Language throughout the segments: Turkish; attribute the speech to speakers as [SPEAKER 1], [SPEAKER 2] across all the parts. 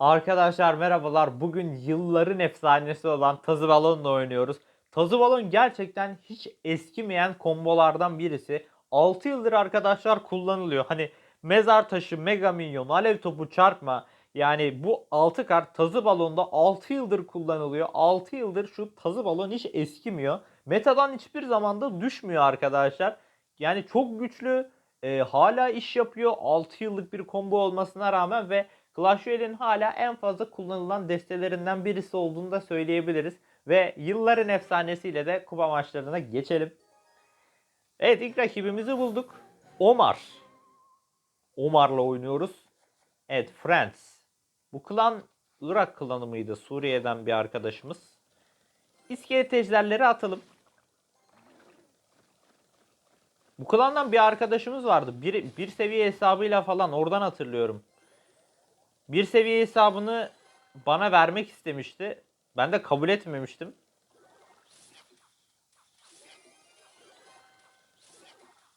[SPEAKER 1] Arkadaşlar merhabalar. Bugün yılların efsanesi olan Tazı Balon'la oynuyoruz. Tazı Balon gerçekten hiç eskimeyen kombolardan birisi. 6 yıldır arkadaşlar kullanılıyor. Hani mezar taşı, mega minyon, alev topu, çarpma. Yani bu 6 kart Tazı Balon'da 6 yıldır kullanılıyor. 6 yıldır şu Tazı Balon hiç eskimiyor. Metadan hiçbir zamanda düşmüyor arkadaşlar. Yani çok güçlü. e, hala iş yapıyor. 6 yıllık bir combo olmasına rağmen ve Clash Royale'in hala en fazla kullanılan destelerinden birisi olduğunu da söyleyebiliriz. Ve yılların efsanesiyle de kupa maçlarına geçelim. Evet ilk rakibimizi bulduk. Omar. Omar'la oynuyoruz. Evet Friends. Bu klan Irak klanı mıydı? Suriye'den bir arkadaşımız. İskelet ejderleri atalım. Bu klandan bir arkadaşımız vardı. Bir, bir seviye hesabıyla falan oradan hatırlıyorum. Bir seviye hesabını bana vermek istemişti. Ben de kabul etmemiştim.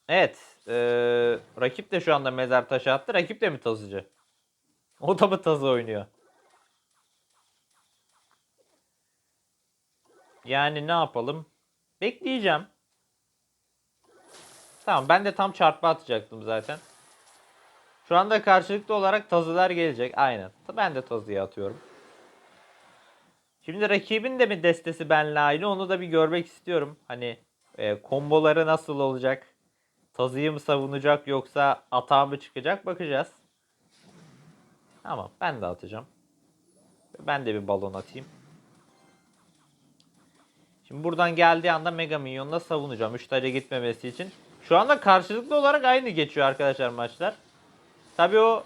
[SPEAKER 1] Evet. eee, rakip de şu anda mezar taşı attı. Rakip de mi tazıcı? O da mı tazı oynuyor? Yani ne yapalım? Bekleyeceğim. Tamam ben de tam çarpma atacaktım zaten. Şu anda karşılıklı olarak tazılar gelecek. Aynen. Ben de tazıya atıyorum. Şimdi rakibin de mi destesi benle aynı onu da bir görmek istiyorum. Hani e, komboları nasıl olacak? Tazıyı mı savunacak yoksa atağa mı çıkacak bakacağız. Tamam ben de atacağım. Ben de bir balon atayım. Şimdi buradan geldiği anda Mega Minyon'la savunacağım. 3 tane gitmemesi için. Şu anda karşılıklı olarak aynı geçiyor arkadaşlar maçlar. Tabii o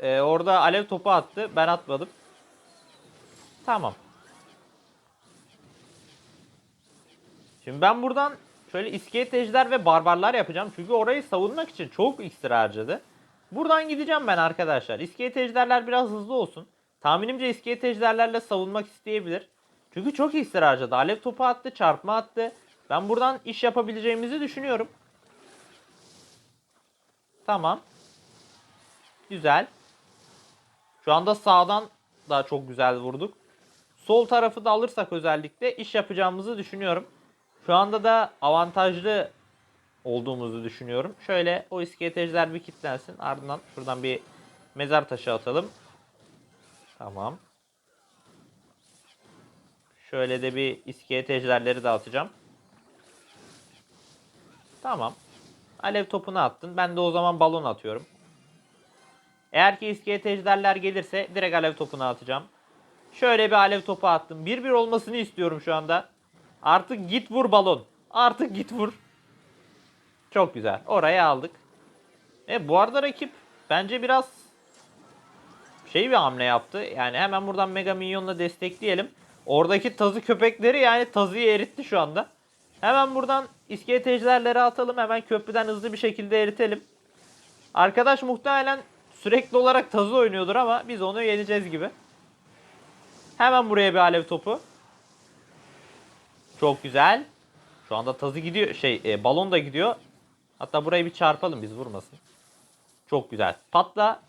[SPEAKER 1] e, orada alev topu attı. Ben atmadım. Tamam. Şimdi ben buradan şöyle iskelet ejder ve barbarlar yapacağım. Çünkü orayı savunmak için çok iksir harcadı. Buradan gideceğim ben arkadaşlar. İskelet ejderler biraz hızlı olsun. Tahminimce iskelet ejderlerle savunmak isteyebilir. Çünkü çok iksir harcadı. Alev topu attı, çarpma attı. Ben buradan iş yapabileceğimizi düşünüyorum. Tamam. Güzel. Şu anda sağdan da çok güzel vurduk. Sol tarafı da alırsak özellikle iş yapacağımızı düşünüyorum. Şu anda da avantajlı olduğumuzu düşünüyorum. Şöyle o iskeletejler bir kilitlensin. Ardından şuradan bir mezar taşı atalım. Tamam. Şöyle de bir iskeletejlerleri de atacağım. Tamam. Alev topunu attın. Ben de o zaman balon atıyorum. Eğer ki iskelet ejderler gelirse direkt alev topunu atacağım. Şöyle bir alev topu attım. 1-1 olmasını istiyorum şu anda. Artık git vur balon. Artık git vur. Çok güzel. Oraya aldık. E bu arada rakip bence biraz şey bir hamle yaptı. Yani hemen buradan Mega Minyon'la destekleyelim. Oradaki tazı köpekleri yani tazıyı eritti şu anda. Hemen buradan iskelet ejderleri atalım. Hemen köprüden hızlı bir şekilde eritelim. Arkadaş muhtemelen sürekli olarak tazı oynuyordur ama biz onu yeneceğiz gibi. Hemen buraya bir alev topu. Çok güzel. Şu anda tazı gidiyor. Şey e, balon da gidiyor. Hatta burayı bir çarpalım biz vurmasın. Çok güzel. Patla.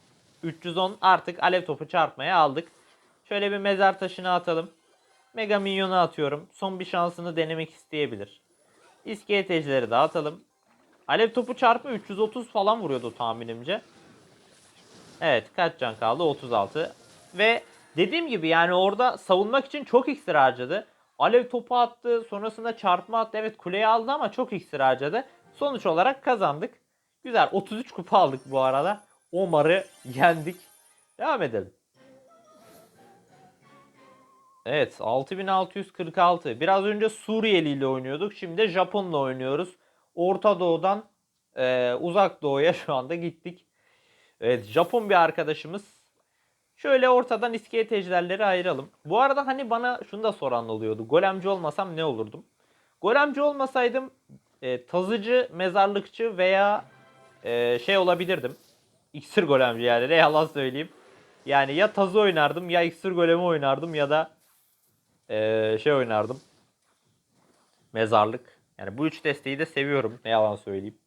[SPEAKER 1] 310 artık alev topu çarpmaya aldık. Şöyle bir mezar taşını atalım. Mega minyonu atıyorum. Son bir şansını denemek isteyebilir. İskelet ejleri de atalım. Alev topu çarpı 330 falan vuruyordu tahminimce. Evet kaç can kaldı? 36. Ve dediğim gibi yani orada savunmak için çok iksir harcadı. Alev topu attı. Sonrasında çarpma attı. Evet kuleyi aldı ama çok iksir harcadı. Sonuç olarak kazandık. Güzel. 33 kupa aldık bu arada. Omar'ı yendik. Devam edelim. Evet 6646. Biraz önce Suriyeli ile oynuyorduk. Şimdi de Japonla oynuyoruz. Orta Doğu'dan e, Uzak Doğu'ya şu anda gittik. Evet Japon bir arkadaşımız. Şöyle ortadan iskelet ejderleri ayıralım. Bu arada hani bana şunu da soran oluyordu. Golemci olmasam ne olurdum? Golemci olmasaydım e, tazıcı, mezarlıkçı veya e, şey olabilirdim. İksir golemci yani ne yalan söyleyeyim. Yani ya tazı oynardım ya iksir golemi oynardım ya da e, şey oynardım. Mezarlık. Yani bu üç desteği de seviyorum ne yalan söyleyeyim.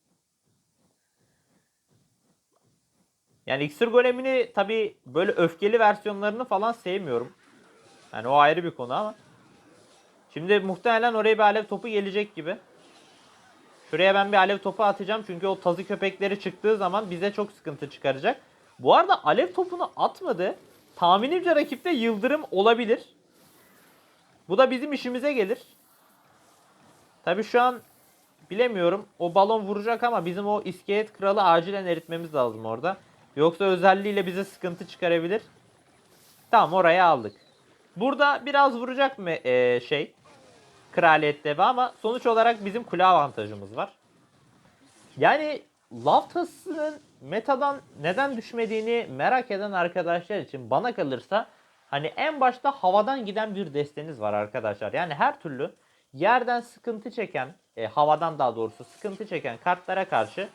[SPEAKER 1] Yani iksir golemini tabi böyle öfkeli versiyonlarını falan sevmiyorum. Yani o ayrı bir konu ama. Şimdi muhtemelen oraya bir alev topu gelecek gibi. Şuraya ben bir alev topu atacağım çünkü o tazı köpekleri çıktığı zaman bize çok sıkıntı çıkaracak. Bu arada alev topunu atmadı. Tahminimce rakipte yıldırım olabilir. Bu da bizim işimize gelir. Tabi şu an bilemiyorum. O balon vuracak ama bizim o iskelet kralı acilen eritmemiz lazım orada. Yoksa özelliğiyle bize sıkıntı çıkarabilir. Tamam oraya aldık. Burada biraz vuracak mı eee, şey? Kraliyet devi ama sonuç olarak bizim kule avantajımız var. Yani Laftas'ın metadan neden düşmediğini merak eden arkadaşlar için bana kalırsa hani en başta havadan giden bir desteniz var arkadaşlar. Yani her türlü yerden sıkıntı çeken, e, havadan daha doğrusu sıkıntı çeken kartlara karşı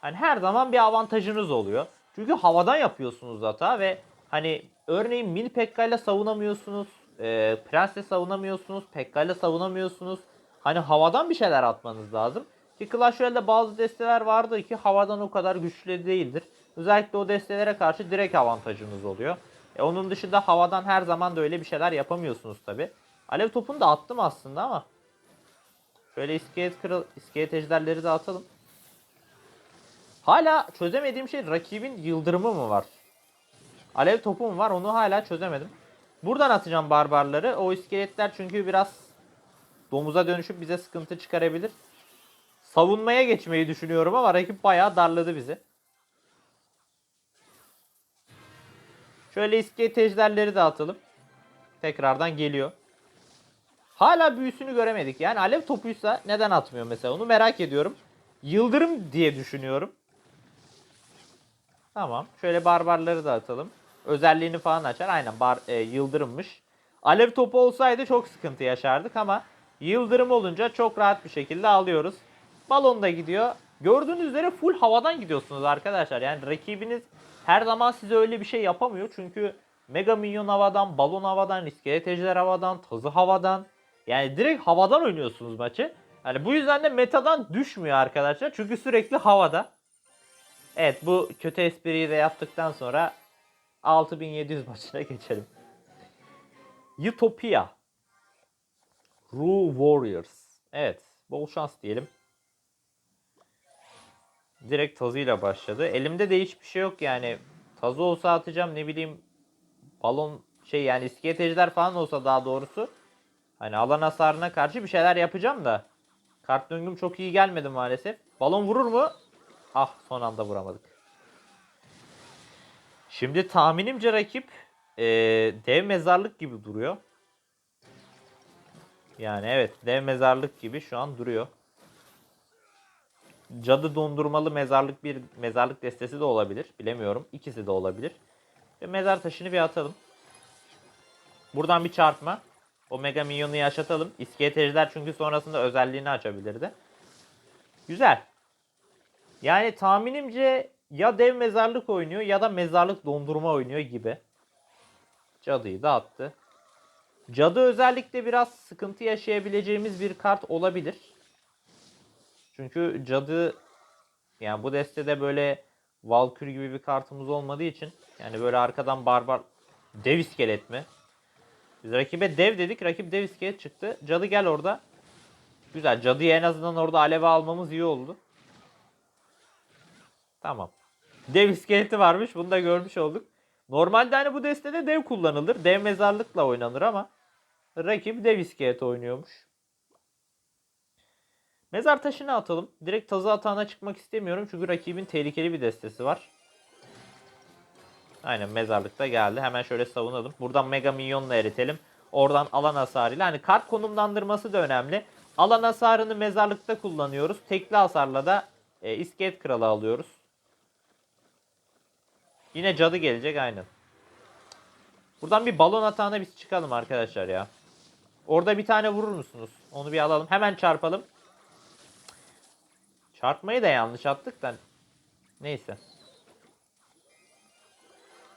[SPEAKER 1] hani her zaman bir avantajınız oluyor. Çünkü havadan yapıyorsunuz hata ve hani örneğin Mini Pekka ile savunamıyorsunuz, e, Prens'le savunamıyorsunuz, Pekka ile savunamıyorsunuz. Hani havadan bir şeyler atmanız lazım. Ki Clash Royale'de bazı desteler vardır ki havadan o kadar güçlü değildir. Özellikle o destelere karşı direkt avantajınız oluyor. E onun dışında havadan her zaman da öyle bir şeyler yapamıyorsunuz tabi. Alev topunu da attım aslında ama. Şöyle iskelet, kral, iskelet ejderleri de atalım. Hala çözemediğim şey rakibin yıldırımı mı var? Alev topu mu var onu hala çözemedim. Buradan atacağım barbarları. O iskeletler çünkü biraz domuza dönüşüp bize sıkıntı çıkarabilir. Savunmaya geçmeyi düşünüyorum ama rakip bayağı darladı bizi. Şöyle iskelet ejderleri de atalım. Tekrardan geliyor. Hala büyüsünü göremedik. Yani alev topuysa neden atmıyor mesela onu merak ediyorum. Yıldırım diye düşünüyorum. Tamam. Şöyle barbarları da atalım. Özelliğini falan açar. Aynen bar, e, yıldırımmış. Alev topu olsaydı çok sıkıntı yaşardık ama yıldırım olunca çok rahat bir şekilde alıyoruz. Balon da gidiyor. Gördüğünüz üzere full havadan gidiyorsunuz arkadaşlar. Yani rakibiniz her zaman size öyle bir şey yapamıyor. Çünkü Mega Minyon havadan, Balon havadan, İskelet Ejder havadan, Tazı havadan. Yani direkt havadan oynuyorsunuz maçı. Yani bu yüzden de metadan düşmüyor arkadaşlar. Çünkü sürekli havada. Evet bu kötü espriyi de yaptıktan sonra 6700 maçına geçelim. Utopia. Rue Warriors. Evet bol şans diyelim. Direkt tazıyla başladı. Elimde de hiçbir şey yok yani. Tazı olsa atacağım ne bileyim balon şey yani iskelet ejder falan olsa daha doğrusu. Hani alan hasarına karşı bir şeyler yapacağım da. Kart döngüm çok iyi gelmedi maalesef. Balon vurur mu? Ah son anda vuramadık. Şimdi tahminimce rakip eee, dev mezarlık gibi duruyor. Yani evet dev mezarlık gibi şu an duruyor. Cadı dondurmalı mezarlık bir mezarlık destesi de olabilir. Bilemiyorum. İkisi de olabilir. Ve mezar taşını bir atalım. Buradan bir çarpma. O mega minyonu yaşatalım. İskelet ejder çünkü sonrasında özelliğini açabilirdi. Güzel. Yani tahminimce ya dev mezarlık oynuyor ya da mezarlık dondurma oynuyor gibi. Cadıyı da attı. Cadı özellikle biraz sıkıntı yaşayabileceğimiz bir kart olabilir. Çünkü cadı yani bu destede böyle Valkür gibi bir kartımız olmadığı için yani böyle arkadan barbar dev iskelet mi? Biz rakibe dev dedik. Rakip dev iskelet çıktı. Cadı gel orada. Güzel. Cadıyı en azından orada aleve almamız iyi oldu. Tamam. Dev iskeleti varmış. Bunu da görmüş olduk. Normalde hani bu destede dev kullanılır. Dev mezarlıkla oynanır ama rakip dev iskelet oynuyormuş. Mezar taşını atalım. Direkt tazı atağına çıkmak istemiyorum. Çünkü rakibin tehlikeli bir destesi var. Aynen mezarlıkta geldi. Hemen şöyle savunalım. Buradan Mega Minyon'la eritelim. Oradan alan hasarıyla. Hani kart konumlandırması da önemli. Alan hasarını mezarlıkta kullanıyoruz. Tekli hasarla da e, iskelet kralı alıyoruz. Yine cadı gelecek aynen. Buradan bir balon atağına biz çıkalım arkadaşlar ya. Orada bir tane vurur musunuz? Onu bir alalım. Hemen çarpalım. Çarpmayı da yanlış attık da. Neyse.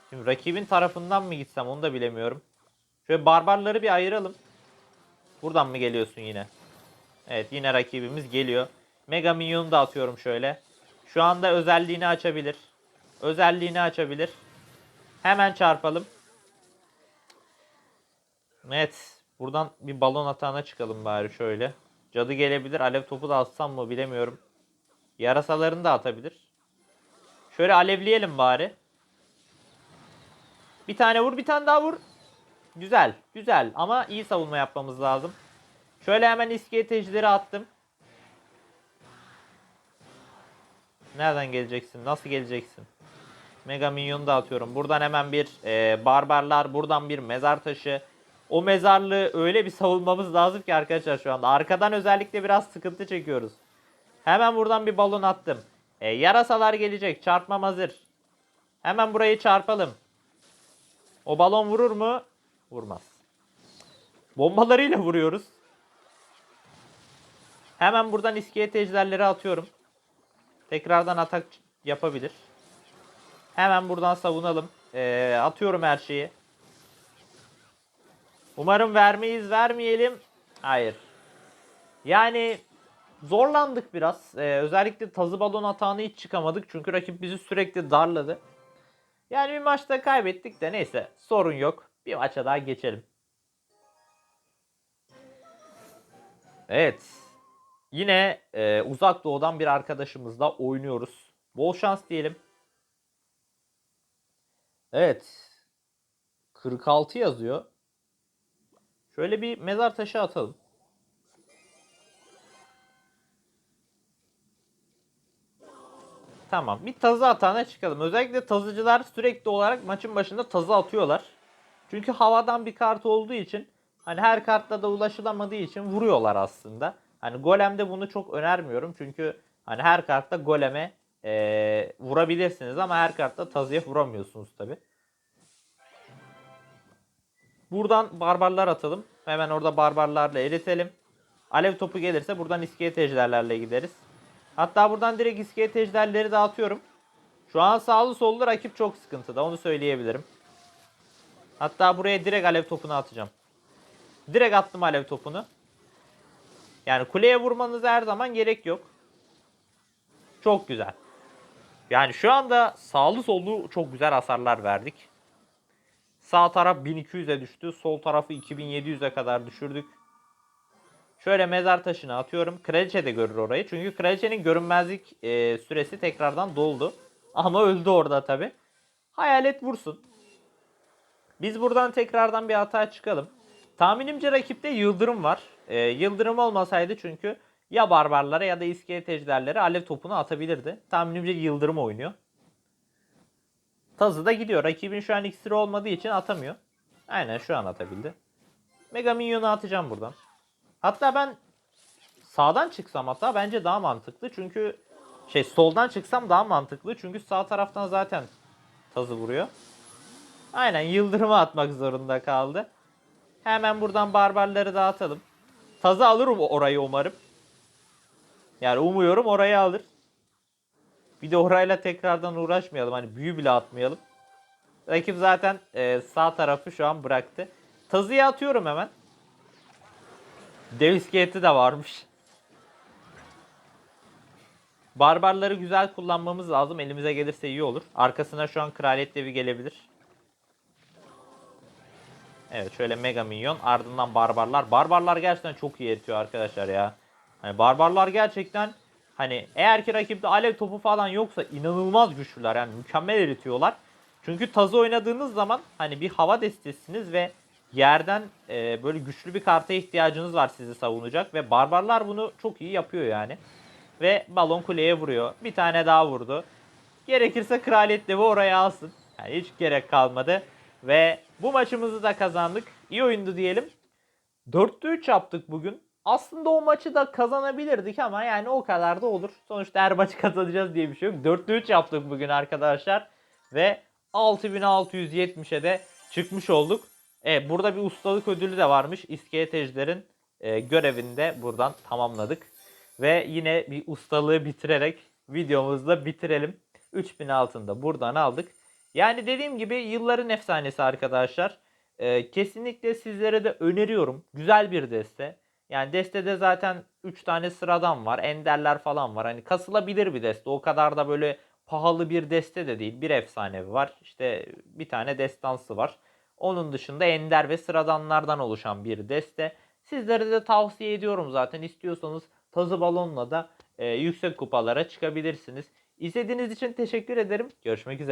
[SPEAKER 1] Şimdi rakibin tarafından mı gitsem onu da bilemiyorum. Şöyle barbarları bir ayıralım. Buradan mı geliyorsun yine? Evet yine rakibimiz geliyor. Mega Minyon'u da atıyorum şöyle. Şu anda özelliğini açabilir. Özelliğini açabilir. Hemen çarpalım. Evet. Buradan bir balon atağına çıkalım bari şöyle. Cadı gelebilir. Alev topu da atsam mı bilemiyorum. Yarasalarını da atabilir. Şöyle alevleyelim bari. Bir tane vur bir tane daha vur. Güzel güzel ama iyi savunma yapmamız lazım. Şöyle hemen iskeletecileri attım. Nereden geleceksin? Nasıl geleceksin? Mega minyonu da atıyorum. Buradan hemen bir e, barbarlar, buradan bir mezar taşı. O mezarlığı öyle bir savunmamız lazım ki arkadaşlar şu anda. Arkadan özellikle biraz sıkıntı çekiyoruz. Hemen buradan bir balon attım. E, yarasalar gelecek. Çarpmam hazır. Hemen burayı çarpalım. O balon vurur mu? Vurmaz. Bombalarıyla vuruyoruz. Hemen buradan iskelet ejderleri atıyorum. Tekrardan atak yapabilir. Hemen buradan savunalım. Ee, atıyorum her şeyi. Umarım vermeyiz, vermeyelim. Hayır. Yani zorlandık biraz. Ee, özellikle tazı balon atağını hiç çıkamadık. Çünkü rakip bizi sürekli darladı. Yani bir maçta kaybettik de neyse sorun yok. Bir maça daha geçelim. Evet. Yine e, uzak doğudan bir arkadaşımızla oynuyoruz. Bol şans diyelim. Evet. 46 yazıyor. Şöyle bir mezar taşı atalım. Tamam. Bir tazı atağına çıkalım. Özellikle tazıcılar sürekli olarak maçın başında tazı atıyorlar. Çünkü havadan bir kart olduğu için hani her kartla da ulaşılamadığı için vuruyorlar aslında. Hani golemde bunu çok önermiyorum. Çünkü hani her kartta goleme ee, vurabilirsiniz ama her kartta tazıya vuramıyorsunuz tabi. Buradan barbarlar atalım. Hemen orada barbarlarla eritelim. Alev topu gelirse buradan iskelet ejderlerle gideriz. Hatta buradan direkt iskelet ejderleri dağıtıyorum. Şu an sağlı sollu rakip çok sıkıntıda onu söyleyebilirim. Hatta buraya direkt alev topunu atacağım. Direkt attım alev topunu. Yani kuleye vurmanıza her zaman gerek yok. Çok güzel. Yani şu anda sağlı sollu çok güzel hasarlar verdik. Sağ taraf 1200'e düştü. Sol tarafı 2700'e kadar düşürdük. Şöyle mezar taşını atıyorum. Kraliçe de görür orayı. Çünkü kraliçenin görünmezlik e, süresi tekrardan doldu. Ama öldü orada tabi. Hayalet vursun. Biz buradan tekrardan bir hata çıkalım. Tahminimce rakipte Yıldırım var. E, Yıldırım olmasaydı çünkü ya barbarlara ya da iskelet ejderlere alev topunu atabilirdi. Tahminimce Yıldırım oynuyor. Tazı da gidiyor. Rakibin şu an iksiri olmadığı için atamıyor. Aynen şu an atabildi. Mega Minyon'u atacağım buradan. Hatta ben sağdan çıksam hatta bence daha mantıklı. Çünkü şey soldan çıksam daha mantıklı. Çünkü sağ taraftan zaten tazı vuruyor. Aynen yıldırımı atmak zorunda kaldı. Hemen buradan barbarları dağıtalım. Tazı alır orayı umarım. Yani umuyorum orayı alır. Bir de orayla tekrardan uğraşmayalım. Hani büyü bile atmayalım. Rakip zaten e, sağ tarafı şu an bıraktı. Tazıya atıyorum hemen. Dev iskeleti de varmış. Barbarları güzel kullanmamız lazım. Elimize gelirse iyi olur. Arkasına şu an kraliyet devi gelebilir. Evet şöyle mega minyon. Ardından barbarlar. Barbarlar gerçekten çok iyi eritiyor arkadaşlar ya. Hani barbarlar gerçekten hani eğer ki rakipte alev topu falan yoksa inanılmaz güçlüler. Yani mükemmel eritiyorlar. Çünkü tazı oynadığınız zaman hani bir hava destesiniz ve yerden e, böyle güçlü bir karta ihtiyacınız var sizi savunacak ve barbarlar bunu çok iyi yapıyor yani. Ve balon kuleye vuruyor. Bir tane daha vurdu. Gerekirse kraliyet devi oraya alsın. Yani hiç gerek kalmadı. Ve bu maçımızı da kazandık. İyi oyundu diyelim. 4'te 3 yaptık bugün. Aslında o maçı da kazanabilirdik ama yani o kadar da olur. Sonuçta her maçı kazanacağız diye bir şey yok. 4'te 3 yaptık bugün arkadaşlar. Ve 6670'e de çıkmış olduk. Evet burada bir ustalık ödülü de varmış. İskelet Ejder'in e, görevini de buradan tamamladık. Ve yine bir ustalığı bitirerek videomuzu da bitirelim. 3000 altında buradan aldık. Yani dediğim gibi yılların efsanesi arkadaşlar. E, kesinlikle sizlere de öneriyorum. Güzel bir deste. Yani destede zaten 3 tane sıradan var. Enderler falan var. Hani kasılabilir bir deste. O kadar da böyle pahalı bir deste de değil. Bir efsanevi var. İşte bir tane destansı var. Onun dışında ender ve sıradanlardan oluşan bir deste. Sizlere de tavsiye ediyorum zaten. İstiyorsanız tazı balonla da e, yüksek kupalara çıkabilirsiniz. İzlediğiniz için teşekkür ederim. Görüşmek üzere.